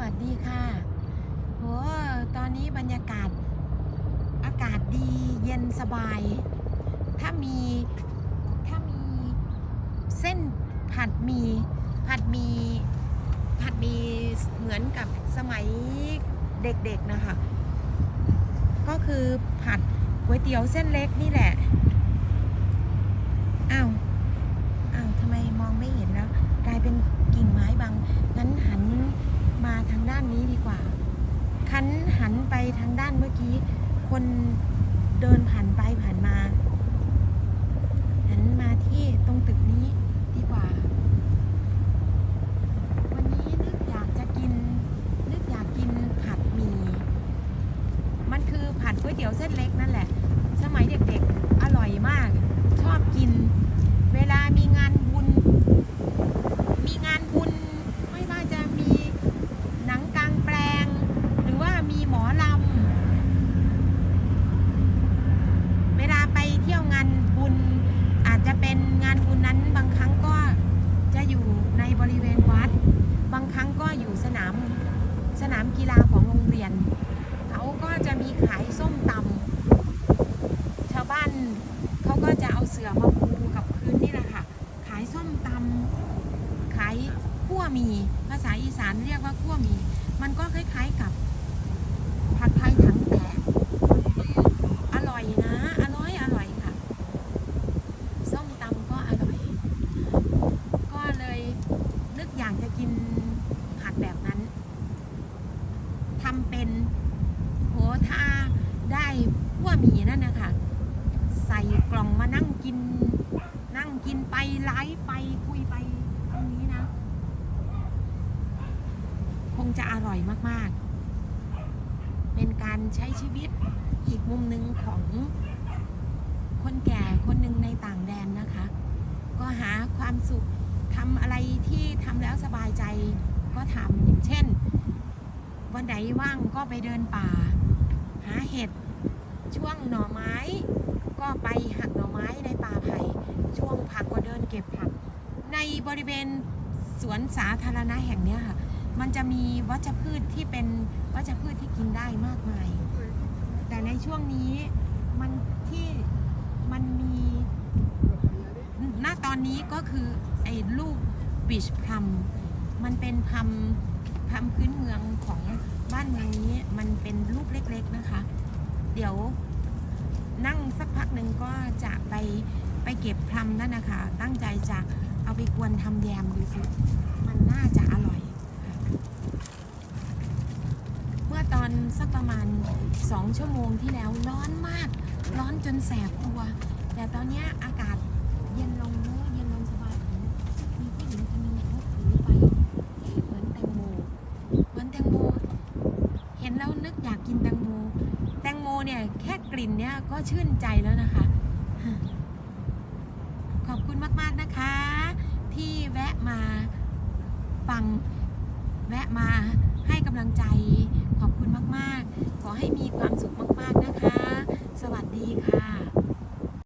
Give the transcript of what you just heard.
วัสดีค่ะโหตอนนี้บรรยากาศอากาศดีเย็นสบาย ถ้ามีถ้ามีเส้นผัดหมีผัดหมีผัดหมีเหมือนกับสมัยเด็กๆนะคะ ก็คือผัดก๋วยเตี๋ยวเส้นเล็กนี่แหละ อ้าว อ้าวทำไมมองไม่เห็นแล้ว กลายเป็นกิ่งไม้บาง งั้นหันมาทางด้านนี้ดี กว่า คันหันไปทางด้านเมื่อกี้ คนเดินผ่านไปผ่านมา หันมาที่ตรงตึกนี้ดีกว่า วันนี้นึกอยากจะกิน นึกอยากกินผัดหมี่ มันคือผัดก๋วยเตี๋ยวเส้นเล็กนั่นแหละ สมัยเด็กๆ อร่อยมาก ชอบกิน เวลามีงานบุญ มีงานบุญ ไม่ว่าจะมีหนังกลางแปลง หรือว่ามีหมอลำ เวลาไปเที่ยวงานบุญ อาจจะเป็นงาน บางครั้งก็จะอยู่ในบริเวณวัด บางครั้งก็อยู่สนามสนามกีฬาของโรงเรียน เขาก็จะมีขายส้มตำชาวบ้านเขาก็จะเอาเสือมาปูกับพื้นนี่แหละค่ะ ขายส้มตำขายขั้วมี ภาษาอีสานเรียกว่าขั้วมี มันก็คล้ายๆกับผัดไทยถังแตกอร่อยนะ อร่อยอร่อยค่ะ ส้มตำก็อร่อย ก็เลยนึกอยากจะกินผัดแบบนั้นทำเป็นโหถ้าได้ หมีนั่นนะคะใส่กล่องมานั่งกิน นั่งกินไปไลฟ์ไปคุยไปตรงนี้นะ คงจะอร่อยมากๆ เป็นการใช้ชีวิตอีกมุมหนึ่งของคนแก่คนหนึ่งในต่างแดนนะคะ ก็หาความสุขทำอะไรที่ทำแล้วสบายใจก็ทำอย่างเช่น วันไหนว่างก็ไปเดินป่า หาเห็ด ช่วงหน่อไม้ ก็ไปหักหน่อไม้ในป่าไผ่ช่วงผักก็เดินเก็บผัก ในบริเวณสวนสาธารณะแห่งนี้ค่ะ มันจะมีวัชพืชที่เป็นวัชพืชที่กินได้มากมาย แต่ในช่วงนี้มันที่มันมีณตอนนี้ก็คือไอ้ลูกบิชพัมมันเป็นพัมพัมพื้นเมืองของบ้านเมืองนี้มันเป็นลูกเล็ก ๆนะคะ เดี๋ยวนั่งสักพักหนึ่งก็จะไปไปเก็บพลัมนั่นนะคะ ตั้งใจจะเอาไปกวนทำแยมดูสิมันน่าจะอร่อย เมื่อตอนสักประมาณสองชั่วโมงที่แล้วร้อนมาก ร้อนจนแสบตัว แต่ตอนนี้อากาศเย็นลงเนอะเย็นลงสบายมีผู้หญิงคนนึงเขาถือไปเหมือนแตงโมเหมือนแตงโม เห็นแล้วนึกอยากกินแตงโม แตงโมเนี่ยแค่กลิ่นเนี่ยก็ชื่นใจแล้วนะคะ ขอบคุณมากๆนะคะ ที่แวะมาฟังแวะมาให้กำลังใจ ขอบคุณมากๆ ขอให้มีความสุขมากๆนะคะ สวัสดีค่ะ